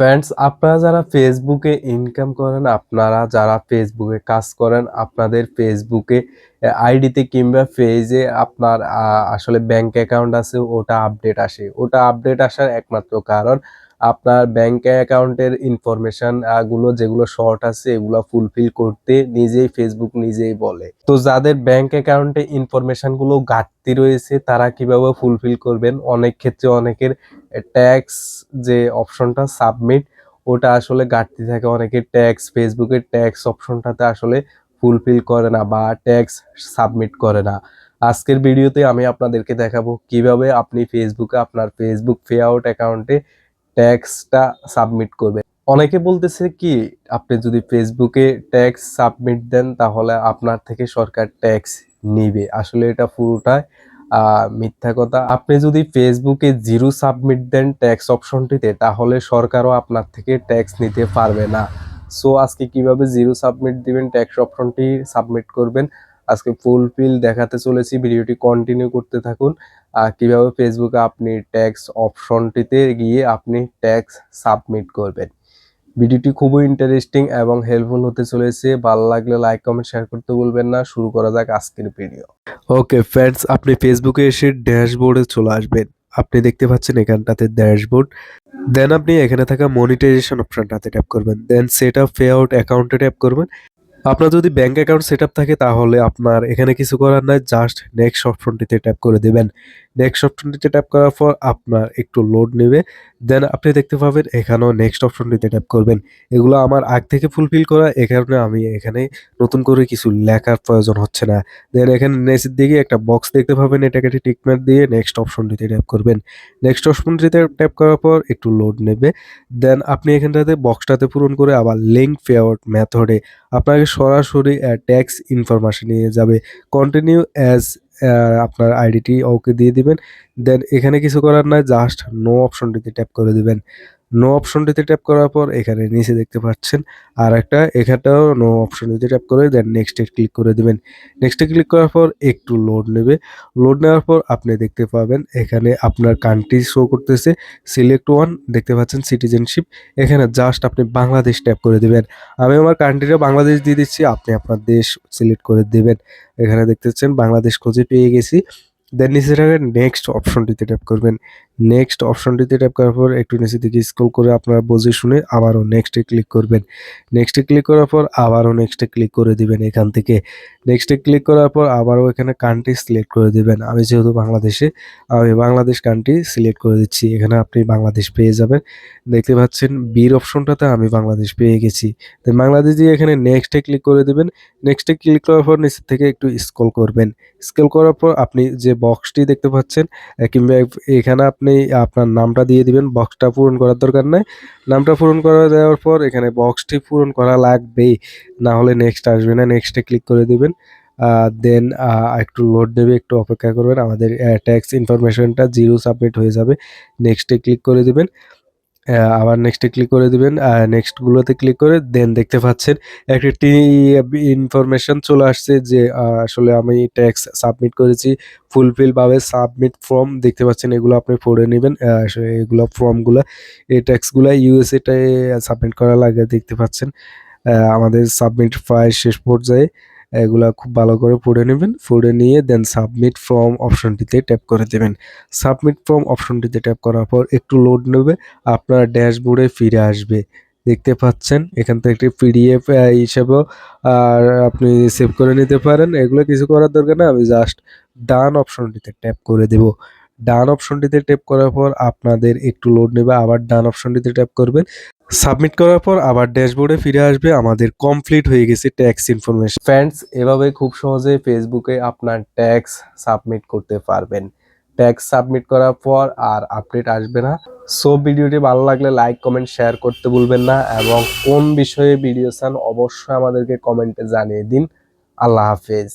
Friends আপনারা যারা ফেসবুকে ইনকাম করেন, আপনারা যারা ফেসবুকে কাজ করেন, আপনাদের ফেসবুকে আইডিতে কিংবা ফেজে আপনার আসলে ব্যাংক অ্যাকাউন্ট আছে, ওটা আপডেট আসে। ওটা আপডেট আসার একমাত্র কারণ আপনার ব্যাংক অ্যাকাউন্টের ইনফরমেশনগুলো যেগুলো শর্ট আছে, এগুলো ফুলফিল করতে নিজেই ফেসবুক নিজেই বলে। তো যাদের ব্যাংক অ্যাকাউন্টে ইনফরমেশনগুলো ঘাটতি রয়েছে, তারা কীভাবে ফুলফিল করবেন? অনেক ক্ষেত্রে অনেকের ট্যাক্স যে অপশনটা সাবমিট ওটা আসলে ঘাটতি থাকে। অনেকের ট্যাক্স ফেসবুকের ট্যাক্স অপশনটাতে আসলে ফুলফিল করে না বা ট্যাক্স সাবমিট করে না। আজকের ভিডিওতে আমি আপনাদেরকে দেখাবো কীভাবে আপনি ফেসবুকে আপনার ফেসবুক পে আউট অ্যাকাউন্টে ট্যাক্সটা সাবমিট করবেন অনেকে বলতেছে কি, আপনি যদি ফেসবুকে ট্যাক্স সাবমিট দেন, তাহলে আপনার থেকে সরকার ট্যাক্স নিবে। আসলে এটা পুরোটাই মিথ্যা কথা। আপনি যদি ফেসবুকে জিরো সাবমিট দেন ট্যাক্স অপশনটিতে, তাহলে সরকারও আপনার থেকে ট্যাক্স নিতে পারবে না। সো, আজকে কীভাবে জিরো সাবমিট দিবেন, ট্যাক্স অপশনটি সাবমিট করবেন আজকে ফুলফিল দেখাতে চলেছি। ভিডিওটি কন্টিনিউ করতে থাকুন। আর কীভাবে ফেসবুকে আপনি ট্যাক্স অপশনটিতে গিয়ে আপনি ট্যাক্স সাবমিট করবেন। ভিডিওটি খুবই ইন্টারেস্টিং এবং হেল্পফুল হতে চলেছে। ভালো লাগলে লাইক কমেন্ট শেয়ার করতে ভুলবেন না। শুরু করা যাক আজকের ভিডিও ওকে ফ্রেন্ডস আপনি ফেসবুকে এসে ড্যাশবোর্ডে চলে আসবেন। আপনি দেখতে পাচ্ছেন এখানটাতে ড্যাশবোর্ড দেন আপনি এখানে থাকা মনিটাইজেশন অপশনটাতে ট্যাপ করবেন। Then set up payout অ্যাকাউন্টে ট্যাপ করবেন। আপনার যদি ব্যাঙ্ক অ্যাকাউন্ট সেট থাকে তাহলে আপনার এখানে কিছু করার নাই জাস্ট নেক্সট অপশনটিতে ট্যাপ করে দেবেন। নেক্সট অপশনটিতে ট্যাপ করার পর আপনার একটু লোড নেবে। দেন আপনি দেখতে পাবেন এখানেও নেক্সট অপশনটিতে ট্যাপ করবেন। এগুলো আমার আগ থেকে ফুলফিল করা, এ কারণে আমি এখানে নতুন করে কিছু লেখার প্রয়োজন হচ্ছে না। দেন এখানে নিচের দিকে একটা বক্স দেখতে পাবেন, এটাকে একটি টিকমার্ক দিয়ে নেক্সট অপশনটিতে ট্যাপ করবেন। নেক্সট অপশনটিতে ট্যাপ করার পর একটু লোড নেবে। দেন আপনি এখানটাতে বক্সটাতে পূরণ করে আবার লিঙ্ক আউট মেথডে আপনাকে সরাসরি ট্যাক্স ইনফরমেশন নিয়ে যাবে। কন্টিনিউ অ্যাজ আপনার আইডিটি ওকে দিয়ে দিবেন। দেন এখানে কিছু করার নাই জাস্ট নো অপশনটিতে ট্যাপ করে দিবেন। নো অপশনটিতে ট্যাপ করার পর এখানে নিচে দেখতে পাচ্ছেন আর একটা এখানটাও নো অপশনটিতে ট্যাপ করে দেন নেক্সটে ক্লিক করে দেবেন। নেক্সটে ক্লিক করার পর একটু লোড নেবে। লোড নেওয়ার পর আপনি দেখতে পাবেন এখানে আপনার কান্ট্রি শো করতেছে সিলেক্ট ওয়ান দেখতে পাচ্ছেন সিটিজেনশিপ এখানে জাস্ট আপনি বাংলাদেশ ট্যাপ করে দেবেন। আমি আমার কান্ট্রিটা বাংলাদেশ দিয়ে দিচ্ছি, আপনি আপনার দেশ সিলেক্ট করে দেবেন। এখানে দেখতে পাচ্ছেন বাংলাদেশ খুঁজে পেয়ে গেছি। দেন নিচে থাকা নেক্সট অপশনটিতে ট্যাপ করবেন। নেক্সট অপশনটিতে ট্যাপ করার পর একটু নিচে দিকে স্ক্রল করে আপনারা বুঝে শুনে আবারও নেক্সটে ক্লিক করবেন। নেক্সটে ক্লিক করার পর আবারও নেক্সটে ক্লিক করে দিবেন এখান থেকে। নেক্সটে ক্লিক করার পর আবারও এখানে কান্ট্রি সিলেক্ট করে দিবেন। আমি যেহেতু বাংলাদেশে, আমি বাংলাদেশ কান্ট্রি সিলেক্ট করে দিচ্ছি। এখানে আপনি বাংলাদেশ পেয়ে যাবেন। দেখতে পাচ্ছেন বীর অপশনটাতে আমি বাংলাদেশ পেয়ে গেছি। দেন বাংলাদেশ দিয়ে এখানে নেক্সটে ক্লিক করে দিবেন। নেক্সটে ক্লিক করার পর নিচের থেকে একটু স্ক্রল করবেন। স্ক্রল করার পর আপনি যে বক্সটি দেখতে পাচ্ছেন কিংবা এখানে আপনি আপনার নামটা দিয়ে দিবেন বক্সটা পূরণ করার দরকার নেই। নামটা পূরণ করে দেওয়ার পর এখানে বক্সটি পূরণ করা লাগবেই, না হলে নেক্সট আসবে না নেক্সটে ক্লিক করে দিবেন দেন একটু লোড দেবে, একটু অপেক্ষা করবেন, আমাদের ট্যাক্স ইনফরমেশনটা জিরো সাবমিট হয়ে যাবে নেক্সটে ক্লিক করে দিবেন। আবার নেক্সটে ক্লিক করে দিবেন। নেক্সটগুলোতে ক্লিক করে দেন দেখতে পাচ্ছেন একটি ইনফরমেশন চলে আসছে যে আসলে আমি ট্যাক্স সাবমিট করেছি ফুলফিল ভাবে সাবমিট ফর্ম দেখতে পাচ্ছেন এগুলো আপনি পড়ে নেবেন। আসলে এগুলো ফর্মগুলো এই ট্যাক্সগুলো ইউএসএটায় সাবমিট করা লাগে দেখতে পাচ্ছেন। আমাদের সাবমিট প্রায় শেষ পর্যায়ে। এগুলা খুব ভালো করে পড়ে নেবেন, পড়ে নিয়ে দেন সাবমিট ফর্ম অপশনটিতে ট্যাপ করে দেবেন। সাবমিট ফর্ম অপশনটিতে ট্যাপ করার পর একটু লোড নেবে, আপনার ড্যাশবোর্ডে ফিরে আসবে। দেখতে পাচ্ছেন? এখান থেকে একটি পিডিএফ হিসেবেও, আর আপনি সেভ করে নিতে পারেন। এগুলো কিছু করার দরকার না, আমি জাস্ট ডান অপশনটিতে ট্যাপ করে দেব। ডান অপশনটিতে ট্যাপ করার পর আপনাদের একটু লোড নেবে, আবার ডান অপশনটিতে ট্যাপ করবেন সাবমিট করার পর আবার ড্যাশবোর্ডে ফিরে আসবে, আমাদের কমপ্লিট হয়ে গেছে ট্যাক্স ইনফরমেশন ফ্রেন্ডস এভাবে খুব সহজে ফেসবুকে আপনার ট্যাক্স সাবমিট করতে পারবেন। ট্যাক্স সাবমিট করার পর আর আপডেট আসবে না। সো ভিডিওটি ভালো লাগলে লাইক কমেন্ট শেয়ার করতে ভুলবেন না এবং কোন বিষয়ে ভিডিও চান অবশ্যই আমাদেরকে কমেন্টে জানিয়ে দিন। আল্লাহ হাফেজ।